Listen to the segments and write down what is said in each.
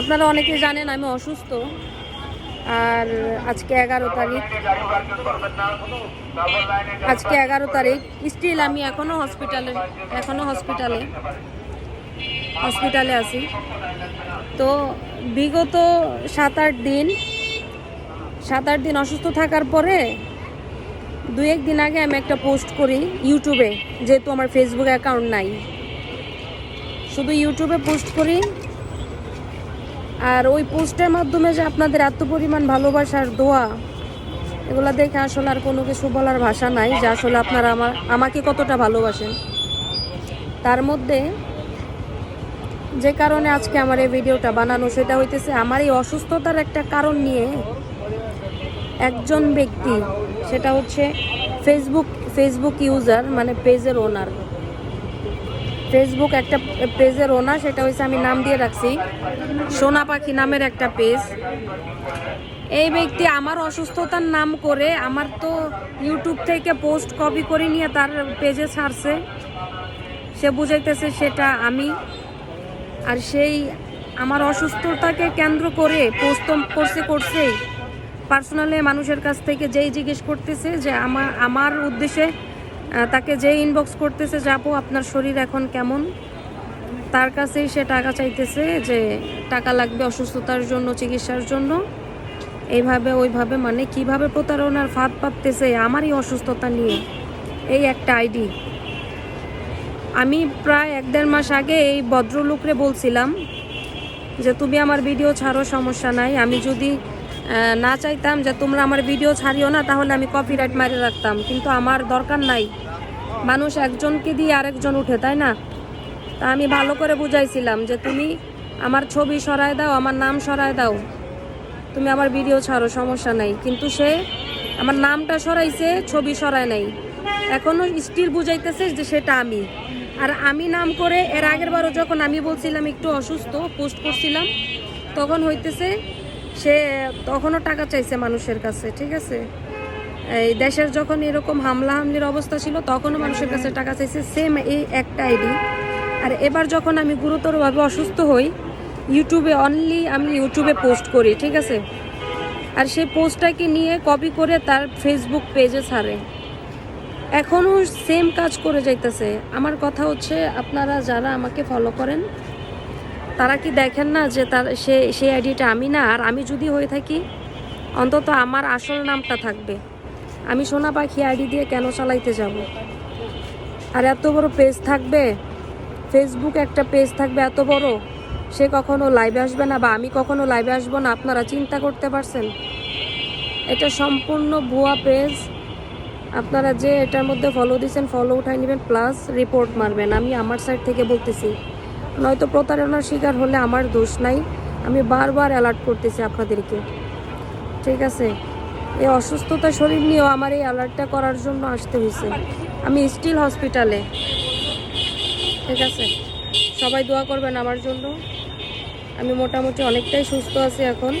আপনারা অনেকে জানেন আমি অসুস্থ। আর আজকে এগারো তারিখ। আজকে এগারো তারিখ। স্টিল আমি এখনও হসপিটালে এখনও হসপিটালে হসপিটালে আছি। তো বিগত সাত আট দিন, সাত আট দিন অসুস্থ থাকার পরে দু এক দিন আগে আমি একটা পোস্ট করি ইউটিউবে যেহেতু আমার ফেসবুক অ্যাকাউন্ট নাই। শুধু ইউটিউবে পোস্ট করি আর ওই পোস্টের মাধ্যমে যে আপনাদের এত পরিমাণ ভালোবাসার দোয়া, এগুলো দেখে আসলে আর কোনো কিছু বলার ভাষা নাই, যে আসলে আপনারা আমার, আমাকে কতটা ভালোবাসেন। তার মধ্যে যে কারণে আজকে আমার এই ভিডিওটা বানানো, সেটা হইতেছে আমার এই অসুস্থতার একটা কারণ নিয়ে একজন ব্যক্তি, সেটা হচ্ছে ফেসবুক ফেসবুক ইউজার মানে পেজের ওনার ফেসবুক একটা পেজের ওনার সেটা হচ্ছে আমি নাম দিয়ে রাখছি। সোনা পাখি নামের একটা পেজ এই ব্যক্তি আমার অসুস্থতার নাম করে আমার তো ইউটিউব থেকে পোস্ট কপি করে নিয়ে তার পেজে ছাড়ছে। সে বুঝাইতেছে সেটা আমি। আর সেই আমার অসুস্থতাকে কেন্দ্র করে পোস্ট করছে, করছেই। পার্সোনালি মানুষের কাছ থেকে যেই জিজ্ঞেস করতেছে যে আমার আমার উদ্দেশ্যে তাকে যে ইনবক্স করতেছে যে আপু আপনার শরীর এখন কেমন? তার কাছেই সে টাকা চাইতেছে যে টাকা লাগবে অসুস্থতার জন্য, চিকিৎসার জন্য। এইভাবে, ওইভাবে মানে কীভাবে প্রতারণার ফাঁদ পাততেছে আমারই অসুস্থতা নিয়ে, এই একটা আইডি। আমি প্রায় এক দেড় মাস আগে এই ভদ্রলোকরে বলছিলাম যে, তুমি আমার ভিডিও ছাড়ো, সমস্যা নাই। আমি যদি না চাইতাম যে তোমরা আমার ভিডিও ছাড়িও না, তাহলে আমি কপিরাইট মারি রাখতাম। কিন্তু আমার দরকার নাই। মানুষ একজনকে দিয়ে আরেকজন উঠে, তাই না? তা আমি ভালো করে বুঝাইছিলাম যে তুমি আমার ছবি সরায় দাও, আমার নাম সরায় দাও। তুমি আমার ভিডিও ছাড়ো, সমস্যা নাই। কিন্তু সে আমার নামটা সরাইছে, ছবি সরায় নাই। এখনও স্টিল বুঝাইতেছে যে সেটা আমি। আর আমি নাম করে, এর আগের বারও যখন আমি বলছিলাম একটু অসুস্থ পোস্ট করছিলাম, তখন হইতেছে সে তখনও টাকা চাইছে মানুষের কাছে, ঠিক আছে? এই দেশের যখন এরকম হামলা হামলির অবস্থা ছিল, তখনও মানুষের কাছে টাকা চাইছে সেম এই একটা আইডি। আর এবার যখন আমি গুরুতরভাবে অসুস্থ হই, ইউটিউবে অনলি আমি ইউটিউবে পোস্ট করি, ঠিক আছে? আর সেই পোস্টটাকে নিয়ে কপি করে তার ফেসবুক পেজে ছাড়ে। এখনও সেম কাজ করে যাইতেছে। আমার কথা হচ্ছে, আপনারা যারা আমাকে ফলো করেন তারা কি দেখেন না যে তার সে, সেই আইডিটা আমি না? আর আমি যদি হয়ে থাকি, অন্তত আমার আসল নামটা থাকবে। আমি সোনা পাখি আইডি দিয়ে কেন চালাইতে যাব? আর এত বড় পেজ থাকবে? ফেসবুক একটা পেজ থাকবে এত বড়? সে কখনো লাইভে আসবে না বা আমি কখনো লাইভে আসব না, আপনারা চিন্তা করতে পারছেন? এটা সম্পূর্ণ ভুয়া পেজ। আপনারা যে এটার মধ্যে ফলো দিচ্ছেন ফলো উঠাই নেবেন প্লাস রিপোর্ট মারবেন। আমি আমার সাইড থেকে বলতেছি। নয়তো প্রতারণার শিকার হলে আমার দোষ নাই। আমি বারবার অ্যালার্ট করতেছি আপনাদেরকে। ঠিক আছে? এই অসুস্থতা শরীর নিয়েও আমার এই অ্যালার্টটা করার জন্য আসতে হয়েছে। আমি স্টিল হসপিটালে ঠিক আছে? সবাই দোয়া করবেন আমার জন্য। আমি মোটামুটি অনেকটাই সুস্থ আছি এখন।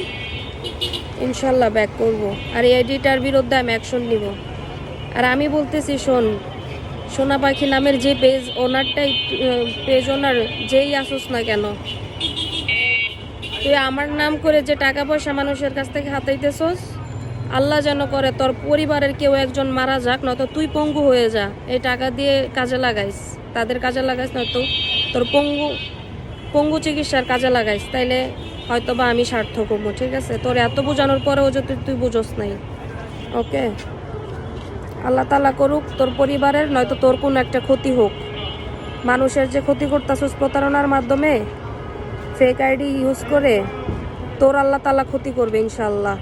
ইনশাল্লাহ ব্যাক করব। আর এই আইডিটার বিরুদ্ধে আমি অ্যাকশন নিব। আর আমি বলতেছি, শোন সোনা পাখি নামের যে পেজ ওনারটাই পেজ ওনার যেই আসুস না কেন। তুই আমার নাম করে যে টাকা পয়সা মানুষের কাছ থেকে হাতাইতেছস, আল্লাহ যেন করে তোর পরিবারের কেউ একজন মারা যাক, নয়তো তুই পঙ্গু হয়ে যা। এই টাকা দিয়ে কাজে লাগাইস। তাদের কাজে লাগাইস, নয়তো তোর পঙ্গু পঙ্গু চিকিৎসার কাজে লাগাইস। তাইলে হয়তো বা আমি সার্থক হব, ঠিক আছে? তোর এত বোঝানোর পরেও যে তুই তুই বুঝোস নাই। ওকে? আল্লাহ তালা করুক, তোর পরিবারের, নয়তো তোর কোনো একটা ক্ষতি হোক। মানুষের যে ক্ষতি করতাছস প্রতারণার মাধ্যমে ফেক আইডি ইউজ করে তোর আল্লাহ তালা ক্ষতি করবে ইনশাল্লাহ